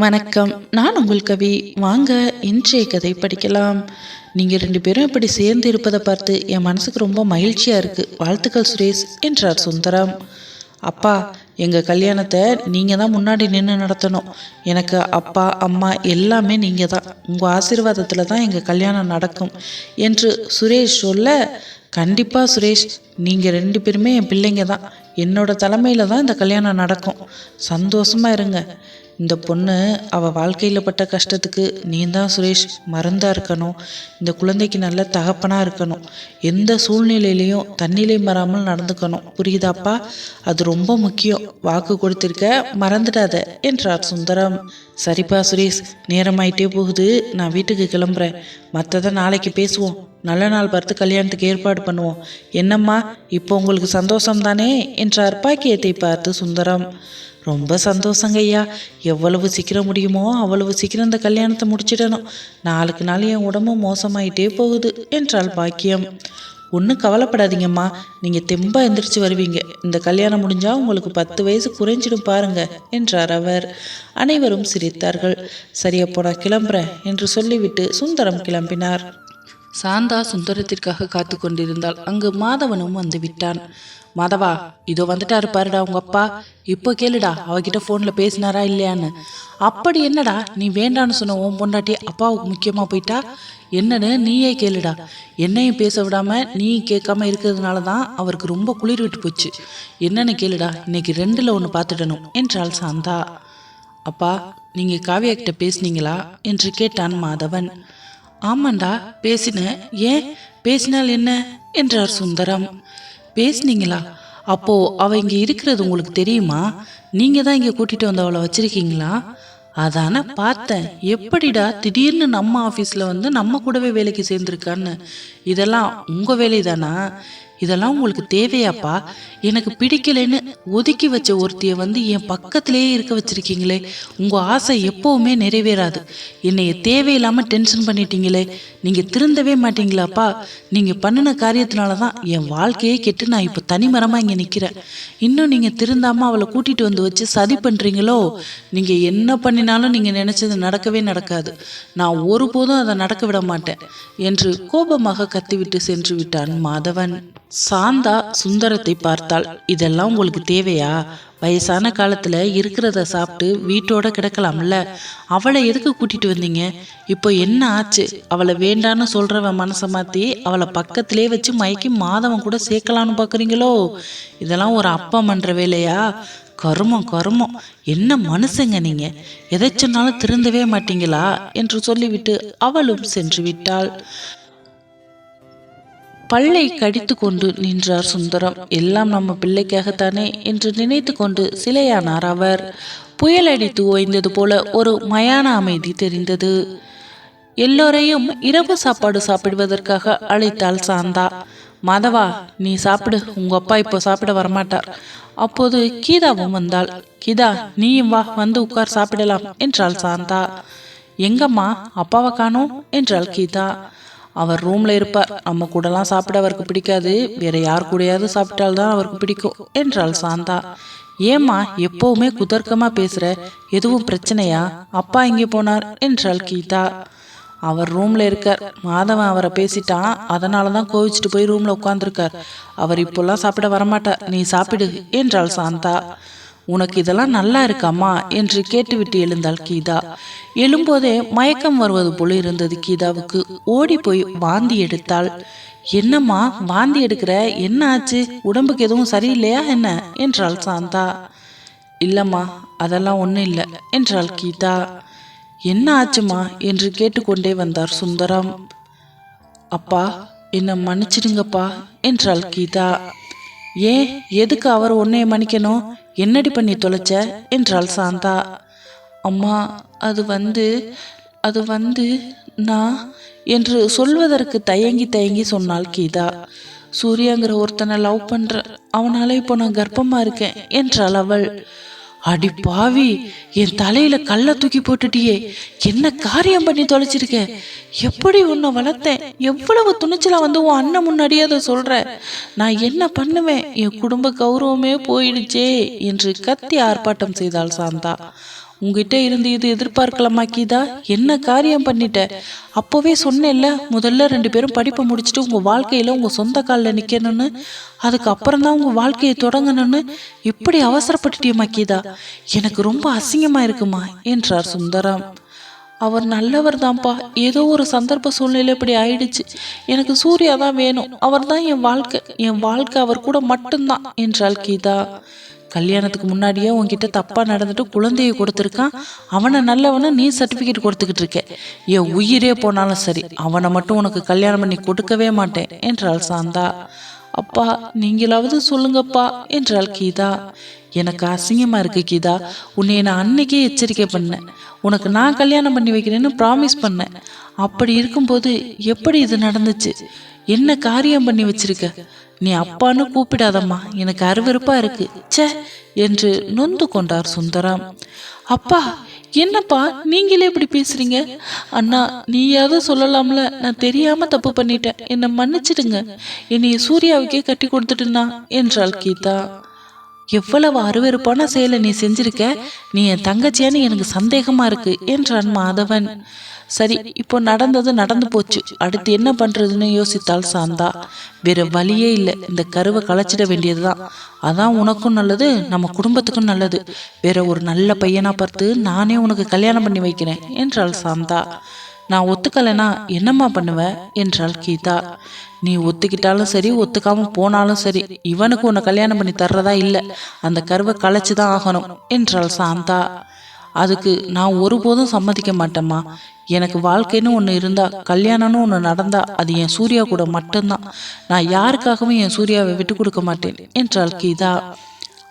வணக்கம். நான் உங்கள் கவி. வாங்க இன்றைய கதை படிக்கலாம். நீங்கள் ரெண்டு பேரும் இப்படி சேர்ந்து இருப்பதை பார்த்து என் மனசுக்கு ரொம்ப மகிழ்ச்சியாக இருக்குது வாழ்த்துக்கள் சுரேஷ் என்றார் சுந்தரம். அப்பா எங்கள் கல்யாணத்தை நீங்கள் தான் முன்னாடி நின்று நடத்தணும். எனக்கு அப்பா அம்மா எல்லாமே நீங்கள் தான். உங்கள் ஆசீர்வாதத்தில் தான் எங்கள் கல்யாணம் நடக்கும் என்று சுரேஷ் சொல்ல கண்டிப்பாக சுரேஷ் நீங்கள் ரெண்டு பேருமே என் பிள்ளைங்க தான். என்னோட தலைமையில் தான் இந்த கல்யாணம் நடக்கும். சந்தோஷமாக இருங்க. இந்த பொண்ணு அவள் வாழ்க்கையில் பட்ட கஷ்டத்துக்கு நீ தான் சுரேஷ் மருந்தா இருக்கணும். இந்த குழந்தைக்கு நல்ல தகப்பனாக இருக்கணும். எந்த சூழ்நிலையிலையும் தண்ணிலை மறாமல் நடந்துக்கணும். புரியுதாப்பா? அது ரொம்ப முக்கியம். வாக்கு கொடுத்திருக்க மறந்துடாத என்றார் சுந்தரம். சரிப்பா சுரேஷ் நேரமாயிட்டே போகுது. நான் வீட்டுக்கு கிளம்புறேன். மற்றதை நாளைக்கு பேசுவோம். நல்ல நாள் பார்த்து கல்யாணத்துக்கு ஏற்பாடு பண்ணுவோம். என்னம்மா இப்போ உங்களுக்கு சந்தோஷம் தானே என்றார் பாக்கியத்தை பார்த்து சுந்தரம். ரொம்ப சந்தோஷங்க ஐயா எவ்வளவு சீக்கிரம் முடியுமோ அவ்வளவு சீக்கிரம் இந்த கல்யாணத்தை முடிச்சிடணும். நாளுக்கு நாள் என் உடம்பு மோசமாயிட்டே போகுது என்றாள் பாக்கியம். ஒன்றும் கவலைப்படாதீங்கம்மா. நீங்கள் தெம்பாக எந்திரிச்சு வருவீங்க. இந்த கல்யாணம் முடிஞ்சால் உங்களுக்கு பத்து வயசு குறைஞ்சிடும் பாருங்க என்றார் அவர். அனைவரும் சிரித்தார்கள். சரியா அப்போ கிளம்புறேன் என்று சொல்லிவிட்டு சுந்தரம் கிளம்பினார். சாந்தா சுந்தரத்திற்காக காத்து கொண்டிருந்தாள் அங்கு மாதவனும் வந்து விட்டான். மாதவா இதோ வந்துட்டாரு பாருடா உங்க அப்பா. இப்போ கேளுடா அவகிட்ட ஃபோனில் பேசினாரா இல்லையான்னு. அப்படி என்னடா நீ வேண்டான்னு சொன்ன உன் பொண்டாட்டி அப்பாவுக்கு முக்கியமாக போயிட்டா? என்னன்னு நீயே கேளுடா. என்னையும் பேச விடாம நீ கேட்காம இருக்கிறதுனால தான் அவருக்கு ரொம்ப குளிர் விட்டு போச்சு. என்னன்னு கேளுடா இன்னைக்கு ரெண்டில் ஒன்று பார்த்துடணும் என்றாள் சாந்தா. அப்பா நீங்கள் காவியா கிட்ட பேசுனீங்களா? என்று கேட்டான் மாதவன். ஆமாண்டா பேசினேன். ஏன்? பேசினால் என்ன? என்றார் சுந்தரம். பேசுனீங்களா? அப்போ அவ இங்க இருக்கிறது உங்களுக்கு தெரியுமா? நீங்க தான் இங்க கூட்டிட்டு வந்து அவளை வச்சிருக்கீங்களா? அதானே பார்த்தேன். எப்படிடா திடீர்னு நம்ம ஆஃபீஸில் வந்து நம்ம கூடவே வேலைக்கு சேர்ந்துருக்கான்னு. இதெல்லாம் உங்கள் வேலை தானா இதெல்லாம் உங்களுக்கு தேவையாப்பா? எனக்கு பிடிக்கலைன்னு ஒதுக்கி வச்ச ஒருத்தியை வந்து என் பக்கத்திலேயே இருக்க வச்சிருக்கீங்களே. உங்கள் ஆசை எப்போவுமே நிறைவேறாது. என்னைய தேவையில்லாமல் டென்ஷன் பண்ணிட்டீங்களே. நீங்கள் திருந்தவே மாட்டீங்களாப்பா? நீங்கள் பண்ணின காரியத்தினால தான் என் வாழ்க்கையே கெட்டு நான் இப்போ தனிமரமாக இங்கே நிற்கிறேன் இன்னும் நீங்கள் திருந்தாமல் அவளை கூட்டிகிட்டு வந்து வச்சு சதி பண்ணுறீங்களோ நீங்கள் என்ன பண்ணினாலும் நீங்கள் நினச்சது நடக்கவே நடக்காது. நான் ஒருபோதும் அதை நடக்க விட மாட்டேன். என்று கோபமாக கத்திவிட்டு சென்று விட்டான் மாதவன். சாந்தா சுந்தரத்தை பார்த்தாள். இதெல்லாம் உங்களுக்கு தேவையா? வயசான காலத்துல இருக்கிறத சாப்பிட்டு வீட்டோட கிடக்கலாம்ல. அவளை எதுக்கு கூட்டிட்டு வந்தீங்க? இப்போ என்ன ஆச்சு? அவளை வேண்டான்னு சொல்றவன் மனசை மாத்தி அவளை பக்கத்திலே வச்சு மயக்கி மாதவன் கூட சேர்க்கலான்னு பாக்குறீங்களோ? இதெல்லாம் ஒரு அப்பா பண்ற வேலையா? கருமம் கருமம். என்ன மனுஷங்க நீங்க? எதை சொன்னாலும் திருந்தவே மாட்டீங்களா? என்று சொல்லிவிட்டு அவளும் சென்று விட்டாள். பல்லை கடித்து கொண்டு நின்றார் சுந்தரம். எல்லாம் நம்ம பிள்ளைக்காகத்தானே என்று நினைத்து கொண்டு சிலையானார் அவர். புயலடித்து ஓய்ந்தது போல ஒரு மயான அமைதி தெரிந்தது. எல்லோரையும் இரவு சாப்பாடு சாப்பிடுவதற்காக அழைத்தாள் சாந்தா. மாதவா நீ சாப்பிடு. உங்க அப்பா இப்போ சாப்பிட வரமாட்டார். அப்போது கீதாவும் வந்தாள். கீதா நீயும் வா. வந்து உட்கார். சாப்பிடலாம் என்றாள் சாந்தா. எங்கம்மா? அப்பாவை காணோம் என்றாள் கீதா. அவர் ரூம்ல இருப்பார். நம்ம கூடலாம் சாப்பிட அவருக்கு பிடிக்காது. வேற யார் கூடயாவது சாப்பிட்டால்தான் அவருக்கு பிடிக்கும் என்றாள் சாந்தா. ஏம்மா எப்பவுமே குதர்க்கமா பேசுற? எதுவும் பிரச்சனையா? அப்பா இங்கே போனார்? என்றாள் கீதா. அவர் ரூம்ல இருக்கார். மாதவன் அவரை பேசிட்டான். அதனால தான் கோவிச்சிட்டு போய் ரூம்ல உட்காந்துருக்கார் அவர் இப்போல்லாம் சாப்பிட வரமாட்டார். நீ சாப்பிடு என்றாள் சாந்தா. உனக்கு இதெல்லாம் நல்லா இருக்காமா என்று கேட்டுவிட்டு எழுந்தாள் கீதா. எழும்போதே மயக்கம் வருவது போல இருந்தது கீதாவுக்கு. ஓடி போய் வாந்தி எடுத்தாள். என்னம்மா வாந்தி எடுக்கிற? என்ன ஆச்சு? உடம்புக்கு எதுவும் சரியில்லையா என்ன? என்றாள் சாந்தா. இல்லம்மா அதெல்லாம் ஒன்றும் இல்லை என்றாள் கீதா. என்ன ஆச்சுமா என்று கேட்டுக்கொண்டே வந்தார் சுந்தரம். அப்பா என்னை மன்னிச்சிடுங்கப்பா என்றாள் கீதா. ஏன்? எதுக்கு அவர் உன்னைய மன்னிக்கணும்? என்னடி பண்ணி தொலைச்ச? என்றாள் சாந்தா. அம்மா அது வந்து அது வந்து நான் என்று சொல்வதற்கு தயங்கி தயங்கி சொன்னாள் கீதா. சூர்யாங்கிற ஒருத்தனை லவ் பண்ற அவனால இப்போ நான் கர்ப்பமா இருக்கேன் என்றாள் அவள். அடி பாவி என் தலையில கல்ல தூக்கி போட்டுட்டியே என்ன காரியம் பண்ணி தொலைச்சிருக்க? எப்படி உன்னை வளர்த்தேன்? எவ்வளவு துணிச்சலா வந்து உன் அண்ணன் முன்னாடியே அதை சொல்ற? நான் என்ன பண்ணுவேன்? என் குடும்ப கௌரவமே போயிடுச்சே என்று கத்தி ஆர்ப்பாட்டம் செய்தாள் சாந்தா. உங்ககிட்ட இருந்து இது எதிர்பார்க்கலாமா கீதா? என்ன காரியம் பண்ணிட்ட? அப்போவே சொன்னேன்ல முதல்ல ரெண்டு பேரும் படிப்பை முடிச்சுட்டு உங்கள் வாழ்க்கையில் உங்கள் சொந்த காலில் நிற்கணும்னு அதுக்கப்புறம் தான் உங்கள் வாழ்க்கையை தொடங்கணும்னு இப்படி அவசரப்பட்டுட்டியம்மா கீதா? எனக்கு ரொம்ப அசிங்கமாக இருக்குமா? என்றார் சுந்தரம். அவர் நல்லவர் தான்ப்பா ஏதோ ஒரு சந்தர்ப்ப சூழ்நிலை இப்படி ஆயிடுச்சு. எனக்கு சூர்யா தான் வேணும். அவர் தான் என் வாழ்க்கை. என் வாழ்க்கை அவர் கூட மட்டும்தான் என்றாள் கீதா. கல்யாணத்துக்கு முன்னாடியே உன்கிட்ட தப்பா நடந்துட்டு குழந்தைய கொடுத்துருக்கான். அவனை நல்லவனை நீ சர்டிஃபிகேட் கொடுத்துக்கிட்டு இருக்க. என் உயிரே போனாலும் சரி அவனை மட்டும் உனக்கு கல்யாணம் பண்ணி கொடுக்கவே மாட்டேன் என்றாள் சாந்தா. அப்பா நீங்களாவது சொல்லுங்கப்பா என்றாள் கீதா. எனக்கு அசிங்கமா இருக்கு கீதா. உன்னை நான் அன்னைக்கே எச்சரிக்கை பண்ணேன். உனக்கு நான் கல்யாணம் பண்ணி வைக்கிறேன்னு ப்ராமிஸ் பண்ணேன். அப்படி இருக்கும்போது எப்படி இது நடந்துச்சு? என்ன காரியம் பண்ணி வச்சிருக்க? நீ அப்பான்னு கூப்பிடாதம்மா. எனக்கு அருவருப்பா இருக்கு. ச்சே என்று நொந்து கொண்டார் சுந்தரம். அப்பா என்னப்பா நீங்களே இப்படி பேசுறீங்க? அண்ணா நீயாவது சொல்லலாம்ல. நான் தெரியாம தப்பு பண்ணிட்டேன். என்னை மன்னிச்சிடுங்க. என்னைய சூர்யாவுக்கே கட்டி கொடுத்துட்டுனா என்றாள் கீதா. எவ்வளவு அருவருப்பான செயலை நீ செஞ்சிருக்க? நீ என் தங்கச்சியான்னு எனக்கு சந்தேகமா இருக்கு என்றான் மாதவன். சரி இப்போ நடந்தது நடந்து போச்சு. அடுத்து என்ன பண்றதுன்னு யோசித்தாள் சாந்தா. வேற வழியே இல்லை. இந்த கருவை களைச்சிட வேண்டியதுதான். அதான் உனக்கும் நல்லது நம்ம குடும்பத்துக்கும் நல்லது. வேற ஒரு நல்ல பையனா பார்த்து நானே உனக்கு கல்யாணம் பண்ணி வைக்கிறேன் என்றாள் சாந்தா. நான் ஒத்துக்கலைன்னா என்னம்மா பண்ணுவ என்றாள் கீதா. நீ ஒத்துக்கிட்டாலும் சரி ஒத்துக்காம போனாலும் சரி. இவனுக்கு உன்னை கல்யாணம் பண்ணி தர்றதா இல்லை. அந்த கருவை களைச்சு தான் ஆகணும் என்றாள் சாந்தா. அதுக்கு நான் ஒருபோதும் சம்மதிக்க மாட்டேம்மா. எனக்கு வாழ்க்கைன்னு ஒன்று இருந்தா கல்யாணம்னு ஒன்று நடந்தா அது என் சூர்யா கூட மட்டும்தான். நான் யாருக்காகவும் என் சூர்யாவை விட்டு கொடுக்க மாட்டேன் என்றாள் கீதா.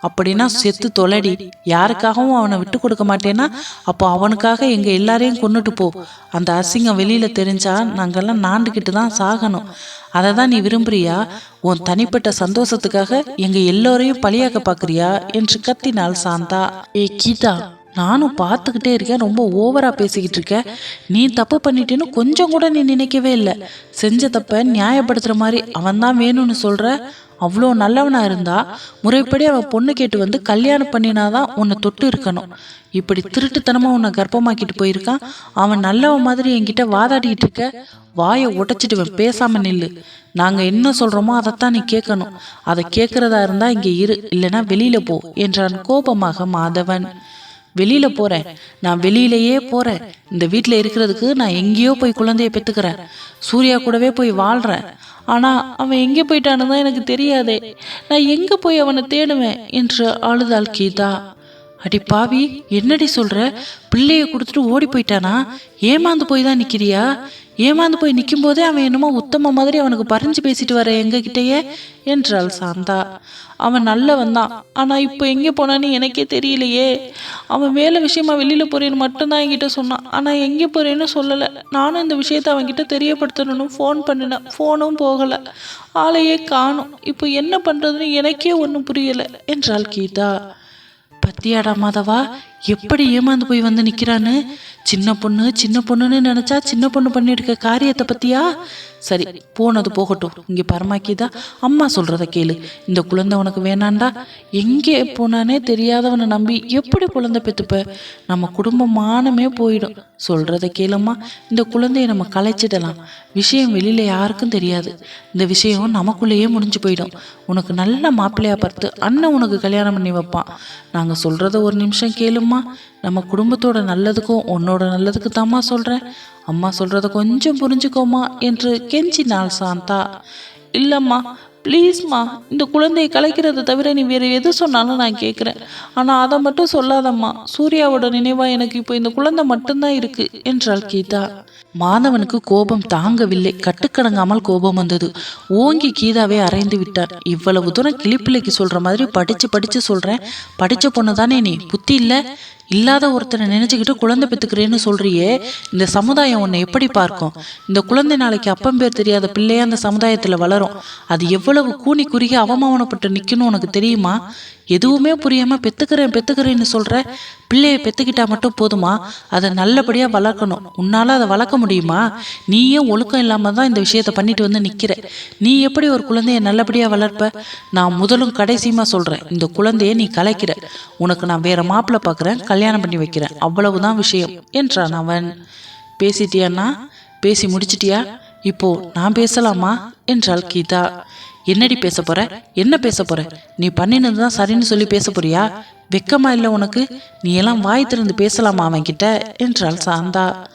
அப்படின்னா செத்து தொலைடி யாருக்காகவும் அவனை விட்டு கொடுக்க மாட்டேன்னா அப்போ அவனுக்காக எங்க எல்லாரையும் கொண்டுட்டு போ. அந்த அசிங்கம் வெளியில தெரிஞ்சா நாங்கெல்லாம் நாண்டுக்கிட்டு தான் சாகணும். அதை தான் நீ விரும்புறியா? உன் தனிப்பட்ட சந்தோஷத்துக்காக எங்க எல்லோரையும் பழியாக்க பாக்குறியா? என்று கத்தினாள் சாந்தா. ஏ கீதா நானும் பார்த்துக்கிட்டே இருக்கேன். ரொம்ப ஓவரா பேசிக்கிட்டு இருக்க நீ தப்பு பண்ணிட்டேன்னு கொஞ்சம் கூட நீ நினைக்கவே இல்லை. செஞ்ச தப்ப நியாயப்படுத்துற மாதிரி அவன் தான் வேணும்னு சொல்ற. அவ்வளோ நல்லவனா இருந்தா முறைப்படி அவன் பொண்ணு கேட்டு வந்து கல்யாணம் பண்ணினாதான் உன்னை தொட்டு இருக்கணும். இப்படி திருட்டுத்தனமா உன்னை கர்ப்பமாக்கிட்டு போயிருக்கான். அவன் நல்லவன் மாதிரி என்கிட்ட வாதாடிக்கிட்டு இருக்க. வாயை உடைச்சிட்டு பேசாம நில்லு. நாங்க என்ன சொல்றோமோ அதைத்தான் நீ கேட்கணும். அதை கேட்கறதா இருந்தா இங்க இரு. இல்லைன்னா வெளியில போ என்றான் கோபமாக மாதவன். வெளியில போறேன். நான் வெளியிலேயே போறேன். இந்த வீட்டில் இருக்கிறதுக்கு நான் எங்கேயோ போய் குழந்தைய பெற்றுக்கிறேன். சூர்யா கூடவே போய் வாழ்கிறேன் ஆனால் அவன் எங்கே போயிட்டான்னு தான் எனக்கு தெரியாதே. நான் எங்கே போய் அவனை தேடுவேன் என்று அழுதாள் கீதா. அடி பாவி என்னடி சொல்ற? பிள்ளைய கொடுத்துட்டு ஓடி போயிட்டானா? ஏமாந்து போய் தான் நிற்கிறியா ஏமாந்து போய் நிற்கும் போதே அவன் என்னமோ உத்தம மாதிரி அவனுக்கு பறிஞ்சு பேசிட்டு வர எங்ககிட்டயே என்றாள் சாந்தா. அவன் நல்லவன் தான். ஆனால் இப்போ எங்கே போனான்னு எனக்கே தெரியலையே. அவன் வேலை விஷயமா வெளியில் போறேன்னு மட்டும்தான் என்கிட்ட சொன்னான். ஆனால் எங்கே போறேன்னு சொல்லலை. நானும் இந்த விஷயத்த அவன்கிட்ட தெரியப்படுத்தணும்னு ஃபோன் பண்ணினேன். ஃபோனும் போகலை. ஆளையே காணும். இப்போ என்ன பண்ணுறதுன்னு எனக்கே ஒன்றும் புரியலை என்றாள் கீதா. பத்தியாடா மாதவா எப்படி ஏமாந்து போய் வந்து நிற்கிறான்னு சின்ன பொண்ணு சின்ன பொண்ணுன்னு நினைச்சா சின்ன பொண்ணு பண்ணிருக்க காரியத்தை பத்தியா? சரி போனது போகட்டும். இங்க பரமாக்கிதா அம்மா சொல்றத கேளு. இந்த குழந்தை உனக்கு வேணாண்டா? எங்கே போனானே தெரியாதவனை நம்பி எப்படி குழந்தை பெத்துப்ப? நம்ம குடும்ப மானமே போயிடும். சொல்றத கேளும்மா. இந்த குழந்தைய நம்ம கலைச்சிடலாம். விஷயம் வெளியில யாருக்கும் தெரியாது. இந்த விஷயம் நமக்குள்ளேயே முடிஞ்சு போயிடும். உனக்கு நல்ல மாப்பிள்ளையா பார்த்து அண்ணன் உனக்கு கல்யாணம் பண்ணி வைப்பான். நாங்க சொல்றத ஒரு நிமிஷம் அம்மா நம்ம குடும்பத்தோட நல்லதுக்கும் உன்னோட நல்லதுக்கு தாம்மா சொல்கிறேன் அம்மா சொல்கிறத கொஞ்சம் புரிஞ்சுக்கோமா என்று கெஞ்சினாள் சாந்தா. இல்லைம்மா ப்ளீஸ்மா இந்த குழந்தையை கலைக்கிறத தவிர நீ வேறு எது சொன்னாலும் நான் கேட்குறேன். ஆனால் அதை மட்டும் சொல்லாதம்மா. சூர்யாவோட நினைவாக எனக்கு இப்போ இந்த குழந்தை மட்டும்தான் இருக்கு என்றாள் கீதா. மாதவனுக்கு கோபம் தாங்கவில்லை. கட்டுக்கடங்காமல் கோபம் வந்தது. ஓங்கி கீதாவை அரைந்து விட்டான் இவ்வளவு தூரம் கிளிப்பிள்ளைக்கு சொல்ற மாதிரி படிச்சு படிச்சு சொல்றேன். படிச்ச பொண்ணு தானே நீ? புத்தி இல்ல? இல்லாத ஒருத்தனை நினைச்சுக்கிட்டு குழந்தை பெத்துக்கிறேன்னு சொல்றியே. இந்த சமுதாயம் உன்னை எப்படி பார்க்கும்? இந்த குழந்தை நாளைக்கு அப்பம் பேர் தெரியாத பிள்ளையா அந்த சமுதாயத்துல வளரும். அது எவ்வளவு கூனி குறுகி அவமானப்பட்டு நிக்கணும் உனக்கு தெரியுமா? எதுவுமே புரியாமல் பெற்றுக்கிறேன் பெற்றுக்கிறேன்னு சொல்கிற பிள்ளையை பெற்றுக்கிட்டா மட்டும் போதுமா? அதை நல்லபடியாக வளர்க்கணும். உன்னால் அதை வளர்க்க முடியுமா? நீயும் ஒழுக்கம் இல்லாமல் தான் இந்த விஷயத்த பண்ணிட்டு வந்து நிற்கிற நீ எப்படி ஒரு குழந்தைய நல்லபடியாக வளர்ப்ப? நான் முதலும் கடைசியுமா சொல்கிறேன் இந்த குழந்தைய நீ கலைக்கிற. உனக்கு நான் வேற மாப்பிள்ளை பார்க்குறேன் கல்யாணம் பண்ணி வைக்கிறேன் அவ்வளவுதான் விஷயம் என்றான் அவன். பேசிட்டியாண்ணா? பேசி முடிச்சிட்டியா? இப்போ நான் பேசலாமா? என்றாள் கீதா. என்னடி பேச போற? என்ன பேச போற? நீ பண்ணினது தான் சரின்னு சொல்லி பேச போறியா? வெக்கமா இல்லை உனக்கு? நீ எல்லாம் வாய் திறந்து பேசலாமா அவன்கிட்ட என்றாள் சாந்தா.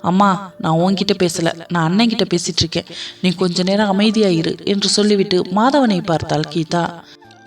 அம்மா நான் உன்கிட்ட பேசல. நான் அண்ணன்கிட்ட பேசிட்டு இருக்கேன் நீ கொஞ்ச நேரம் அமைதியாயிரு என்று சொல்லிவிட்டு மாதவனை பார்த்தாள் கீதா.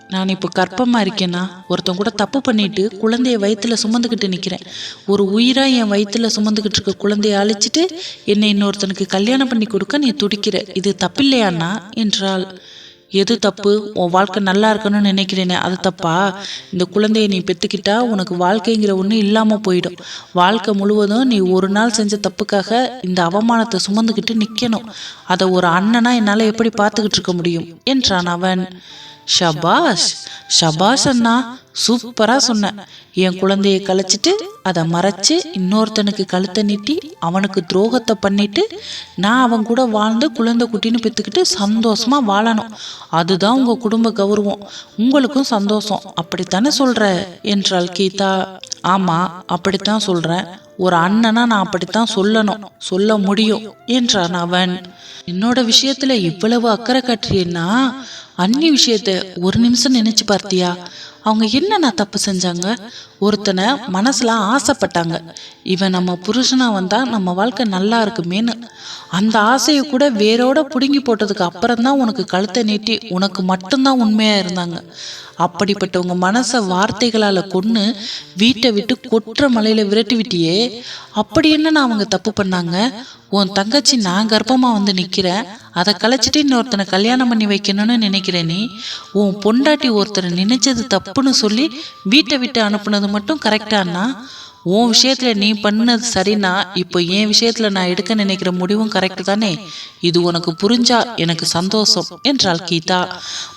நான் இப்போ கற்பமாக இருக்கேன்னா ஒருத்தன் கூட தப்பு பண்ணிட்டு குழந்தைய வயிற்றுல சுமந்துக்கிட்டு நிற்கிறேன் ஒரு உயிராக என் வயித்துல சுமந்துக்கிட்டு இருக்க குழந்தைய அழிச்சிட்டு என்னை இன்னொருத்தனுக்கு கல்யாணம் பண்ணி கொடுக்க நீ துடிக்கிற. இது தப்பில்லையாண்ணா? என்றாள். எது தப்பு? உன் வாழ்க்கை நல்லா இருக்கணும்னு நினைக்கிறேனே அது தப்பா? இந்த குழந்தைய நீ பெற்றுக்கிட்டா உனக்கு வாழ்க்கைங்கிற ஒன்று இல்லாமல் போயிடும். வாழ்க்கை முழுவதும் நீ ஒரு நாள் செஞ்ச தப்புக்காக இந்த அவமானத்தை சுமந்துக்கிட்டு நிற்கணும் அதை ஒரு அண்ணனா என்னால் எப்படி பார்த்துக்கிட்டு இருக்க முடியும்? என்றான் அவன். ஷபாஷ் ஷபாஷ் அண்ணா சூப்பராக சொன்னேன் என் குழந்தையை கலைச்சிட்டு அதை மறைச்சு இன்னொருத்தனுக்கு கழுத்தை நீட்டி அவனுக்கு துரோகத்தை பண்ணிட்டு நான் அவன் கூட வாழ்ந்து குழந்தை குட்டின்னு பெற்றுக்கிட்டு சந்தோஷமாக வாழணும். அதுதான் உங்கள் குடும்ப கௌரவம். உங்களுக்கும் சந்தோஷம். அப்படித்தானே சொல்கிற என்றாள் கீதா. ஆமாம் அப்படித்தான் சொல்கிறேன் ஒரு அண்ணனா நான் அப்படித்தான் சொல்லணும். சொல்ல முடியும் என்றான் அவன். என்னோட விஷயத்துல இவ்வளவு அக்கறை காட்டுறியன்னா அன்னி விஷயத்த ஒரு நிமிஷம் நினைச்சு பார்த்தியா? அவங்க என்ன நான் தப்பு செஞ்சாங்க? ஒருத்தனை மனசில் ஆசைப்பட்டாங்க. இவன் நம்ம புருஷனாக வந்தால் நம்ம வாழ்க்கை நல்லா இருக்குமேன்னு. அந்த ஆசையை கூட வேரோட பிடுங்கி போட்டதுக்கு அப்புறம் தான் உனக்கு கழுத்தை நீட்டி உனக்கு மட்டும்தான் உண்மையாக இருந்தாங்க. அப்படிப்பட்டவங்க மனசை வார்த்தைகளால் கொன்று வீட்டை விட்டு கொற்ற மலையில் விரட்டி விட்டியே அப்படி என்ன அவங்க தப்பு பண்ணாங்க? உன் தங்கச்சி நான் கர்ப்பமாக வந்து நிற்கிற அதை கலைச்சிட்டு இன்னொருத்தனை கல்யாணம் பண்ணி வைக்கணும்னு நினைக்கிற நீ? உன் பொண்டாட்டி ஒருத்தரை நினைச்சது தப்புன்னு சொல்லி வீட்டை விட்டு அனுப்புனது மட்டும் கரெக்டானா உன் விஷயத்துல நீ பண்ணது சரினா இப்போ என் விஷயத்துல நான் எடுக்க நினைக்கிற முடிவும் கரெக்ட் தானே? இது உனக்கு புரிஞ்சா எனக்கு சந்தோஷம் என்றாள் கீதா.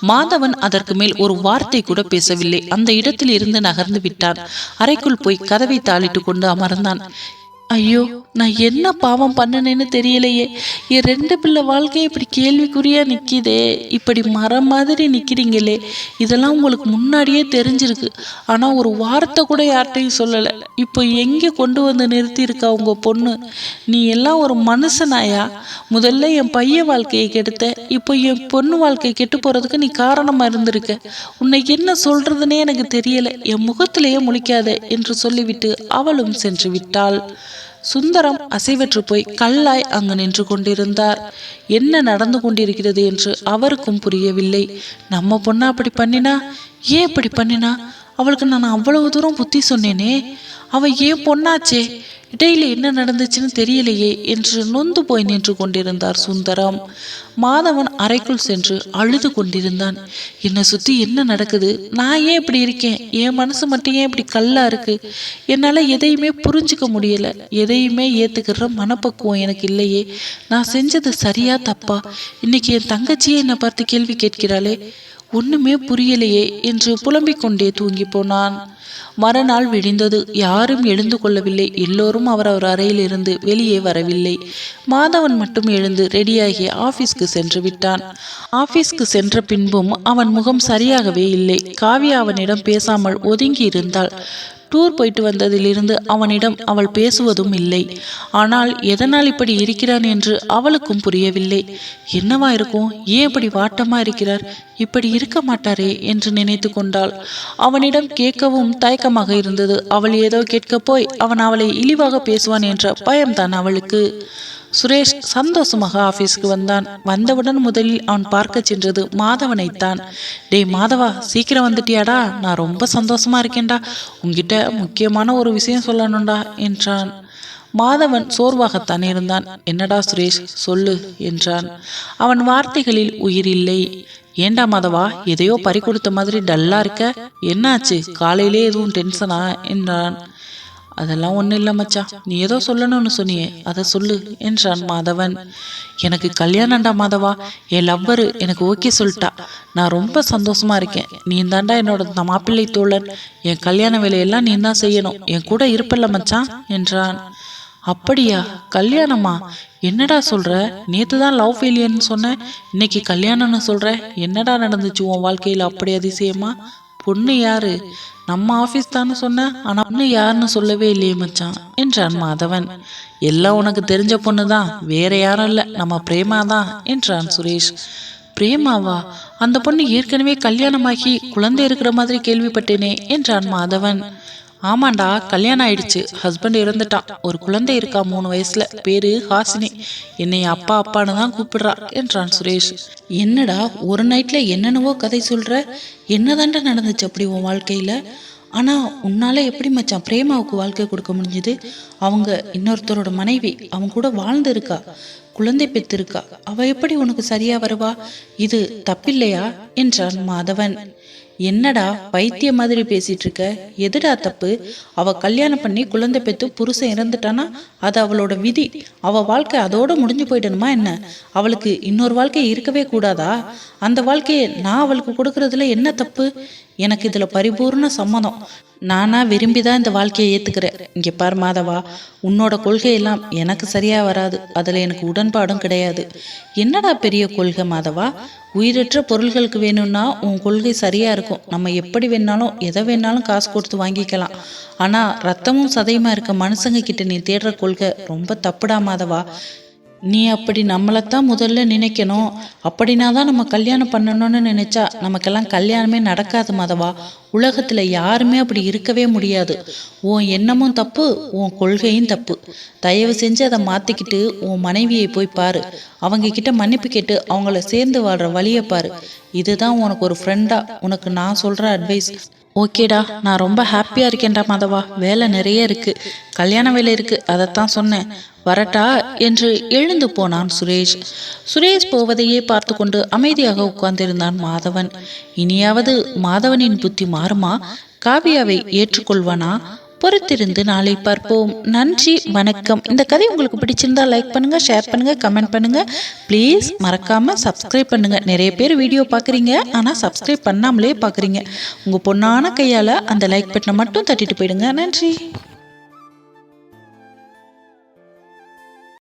மாதவன் அதற்கு மேல் ஒரு வார்த்தை கூட பேசவில்லை. அந்த இடத்தில் இருந்து நகர்ந்து விட்டான். அறைக்குள் போய் கதவை தாளிட்டு கொண்டு அமர்ந்தான். ஐயோ நான் என்ன பாவம் பண்ணனேன்னு தெரியலையே. என் ரெண்டு பிள்ளை வாழ்க்கை இப்படி கேள்விக்குறியா நிற்கிதே இப்படி மரம் மாதிரி நிற்கிறீங்களே இதெல்லாம் உங்களுக்கு முன்னாடியே தெரிஞ்சிருக்கு. ஆனால் ஒரு வார்த்தை கூட யார்கிட்டையும் சொல்லலை. இப்போ எங்கே கொண்டு வந்து நிறுத்தியிருக்கா உங்க பொண்ணு? நீ எல்லாம் ஒரு மனுஷனாயா? முதல்ல என் பையன் வாழ்க்கையை கெடுத்த. இப்போ என் பொண்ணு வாழ்க்கை கெட்டு போகிறதுக்கு நீ காரணமாக இருந்திருக்க. உன்னை என்ன சொல்கிறதுனே எனக்கு தெரியல. என் முகத்திலேயே முழிக்காத என்று சொல்லிவிட்டு அவளும் சென்று விட்டாள். சுந்தரம் அசைவற்று போய் கல்லாய் அங்கு நின்று கொண்டிருந்தார். என்ன நடந்து கொண்டிருக்கிறது? என்று அவருக்கும் புரியவில்லை. நம்ம பொண்ணா அப்படி பண்ணினா? ஏன் இப்படி பண்ணினா? அவளுக்கு நான் அவ்வளவு தூரம் புத்தி சொன்னேனே. அவள் ஏன் பொண்ணாச்சே? இடையில என்ன நடந்துச்சுன்னு தெரியலையே என்று நொந்து போய் நின்று கொண்டிருந்தார் சுந்தரம். மாதவன் அறைக்குள் சென்று அழுது கொண்டிருந்தான். என்னை சுத்தி என்ன நடக்குது? நான் ஏன் இப்படி இருக்கேன்? என் மனசு மட்டும் ஏன் இப்படி கல்லா இருக்கு? என்னால எதையுமே புரிஞ்சுக்க முடியல. எதையுமே ஏத்துக்கிற மனப்பக்குவம் எனக்கு இல்லையே. நான் செஞ்சது சரியா தப்பா? இன்னைக்கு என் தங்கச்சியே என்னை பார்த்து கேள்வி கேட்கிறாளே. ஒண்ணுமே புரியலையே என்று புலம்பிக் கொண்டே தூங்கி போனான். மறுநாள் விடிந்தது. யாரும் எழுந்து கொள்ளவில்லை. எல்லோரும் அவரவர் அறையில் இருந்து வெளியே வரவில்லை. மாதவன் மட்டும் எழுந்து ரெடியாகி ஆபீஸ்க்கு சென்று விட்டான். ஆபீஸ்க்கு சென்ற பின்பும் அவன் முகம் சரியாகவே இல்லை. காவியா அவனிடம் பேசாமல் ஒதுங்கி இருந்தாள். டூர் போயிட்டு வந்ததிலிருந்து அவனிடம் அவள் பேசுவதும் இல்லை. ஆனால் எதனால் இப்படி இருக்கிறான் என்று அவளுக்கும் புரியவில்லை. என்னவா இருக்கும்? ஏன் இப்படி வாட்டமா இருக்கிறார்? இப்படி இருக்க மாட்டாரே? என்று நினைத்து கொண்டாள். அவனிடம் கேட்கவும் தயக்கமாக இருந்தது. அவள் ஏதோ கேட்க போய் அவன் அவளை இழிவாக பேசுவான் என்ற பயம்தான் அவளுக்கு. சுரேஷ் சந்தோஷமாக ஆபீஸ்க்கு வந்தான். வந்தவுடன் முதலில் அவன் பார்க்க சென்றது மாதவனைத்தான். டேய் மாதவா சீக்கிரம் வந்துட்டியாடா? நான் ரொம்ப சந்தோஷமா இருக்கேன்டா. உங்ககிட்ட முக்கியமான ஒரு விஷயம் சொல்லணும்டா என்றான். மாதவன் சோர்வாகத்தான் இருந்தான். என்னடா சுரேஷ் சொல்லு என்றான். அவன் வார்த்தைகளில் உயிர் இல்லை. ஏண்டா மாதவா எதையோ பறி கொடுத்த மாதிரி டல்லா இருக்க? என்னாச்சு? காலையிலே எதுவும் டென்ஷனா என்றான். அதெல்லாம் ஒன்றும் இல்லை மச்சா நீ ஏதோ சொல்லணும்னு சொன்னியே. அதை சொல்லு என்றான் மாதவன். எனக்கு கல்யாணம்டா மாதவா? என் லவ்வரு எனக்கு ஓகே சொல்லிட்டா. நான் ரொம்ப சந்தோஷமா இருக்கேன். நீ தாண்டா என்னோட மாப்பிள்ளை தோழன். என் கல்யாண வேலையெல்லாம் நீ தான் செய்யணும். என் கூட இருப்பல்ல மச்சான் என்றான். அப்படியா? கல்யாணமா? என்னடா சொல்ற? நேத்து தான் லவ் ஃபெயிலியர்னு சொன்ன. இன்னைக்கு கல்யாணம்னு சொல்ற. என்னடா நடந்துச்சு உன் வாழ்க்கையில் அப்படி அதிசயமா? பொண்ணு யாரு? நம்ம ஆஃபீஸ் தானே சொன்ன ஆனா பொண்ணு யாருன்னு சொல்லவே இல்லையே மச்சான் என்றான் மாதவன். எல்லாம் உனக்கு தெரிஞ்ச பொண்ணு தான் வேற யாரும் இல்லை நம்ம பிரேமா தான் என்றான் சுரேஷ். பிரேமாவா? அந்த பொண்ணு ஏற்கனவே கல்யாணமாகி குழந்தை இருக்கிற மாதிரி கேள்விப்பட்டேனே என்றான் மாதவன். ஆமாண்டா கல்யாணம் ஆயிடுச்சு. ஹஸ்பண்ட் இறந்துட்டான். ஒரு குழந்தை இருக்கா மூணு வயசுல? பேரு ஹாசினி. என்னை அப்பா அப்பான்னு தான் கூப்பிடுறா என்றான் சுரேஷ். என்னடா ஒரு நைட்ல என்னென்னவோ கதை சொல்ற? என்னதாண்டா நடந்துச்சு அப்படி உன் வாழ்க்கையில? ஆனா உன்னால எப்படி மச்சான் பிரேமாவுக்கு வாழ்க்கை கொடுக்க முடிஞ்சது? அவங்க இன்னொருத்தரோட மனைவி அவங்க கூட வாழ்ந்து இருக்கா? குழந்தை பெற்றிருக்கா அவ எப்படி உனக்கு சரியா வருவா? இது தப்பில்லையா? என்றான் மாதவன். என்னடா பைத்திய மாதிரி பேசிட்டு இருக்க எதுடா தப்பு? அவ கல்யாணம் பண்ணி குழந்தை பெத்து புருஷன் இறந்துட்டானா? அது அவளோட விதி. அவ வாழ்க்கை அதோட முடிஞ்சு போயிடணுமா என்ன? அவளுக்கு இன்னொரு வாழ்க்கை இருக்கவே கூடாதா? அந்த வாழ்க்கையை நான் அவளுக்கு கொடுக்கறதுல என்ன தப்பு? எனக்கு இதில் பரிபூர்ண சம்மதம். நானா விரும்பி தான் இந்த வாழ்க்கையை ஏற்றுக்கிறேன் இங்கே பார் மாதவா உன்னோட கொள்கையெல்லாம் எனக்கு சரியாக வராது. அதில் எனக்கு உடன்பாடும் கிடையாது. என்னடா பெரிய கொள்கை மாதவா? உயிரற்ற பொருள்களுக்கு வேணும்னா உன் கொள்கை சரியாக இருக்கும். நம்ம எப்படி வேணாலும் எதை வேணாலும் காசு கொடுத்து வாங்கிக்கலாம். ஆனால் ரத்தமும் சதையுமா இருக்க மனுஷங்க கிட்ட நீ தேடுற கொள்கை ரொம்ப தப்புடா மாதவா. நீ அப்படி நம்மளைத்தான் முதல்ல நினைக்கணும். அப்படின்னா தான் நம்ம கல்யாணம் பண்ணணும்னு நினைச்சா நமக்கெல்லாம் கல்யாணமே நடக்காது மதவா. உலகத்துல யாருமே அப்படி இருக்கவே முடியாது. உன் எண்ணமும் தப்பு உன் கொள்கையும் தப்பு. தயவு செஞ்சு அதை மாத்திக்கிட்டு உன் மனைவியை போய் பாரு. அவங்க கிட்ட மன்னிப்பு கேட்டு அவங்கள சேர்ந்து வாழ்ற வழியை பாரு. இதுதான் உனக்கு ஒரு ஃப்ரெண்டா உனக்கு நான் சொல்ற அட்வைஸ் ஓகேடா நான் ரொம்ப ஹாப்பியாக இருக்கேன்டா மாதவா. வேலை நிறைய இருக்கு. கல்யாண வேலை இருக்கு. அதைத்தான் சொன்னேன். வரட்டா என்று எழுந்து போனான் சுரேஷ். சுரேஷ் போவதையே பார்த்து கொண்டு அமைதியாக உட்கார்ந்திருந்தான் மாதவன். இனியாவது மாதவனின் புத்தி மாறுமா? காவியாவை ஏற்றுக்கொள்வானா? பொறுத்திருந்து நாளை பார்ப்போம். நன்றி வணக்கம். இந்த கதை உங்களுக்கு பிடிச்சிருந்தா லைக் பண்ணுங்க ஷேர் பண்ணுங்க கமெண்ட் பண்ணுங்க. ப்ளீஸ் மறக்காம சப்ஸ்கிரைப் பண்ணுங்க. நிறைய பேர் வீடியோ பார்க்குறீங்க. ஆனால் சப்ஸ்கிரைப் பண்ணாமலே பார்க்குறீங்க. உங்கள் பொண்ணான கையால் அந்த லைக் பட்டனை மட்டும் தட்டிட்டு போயிடுங்க. நன்றி.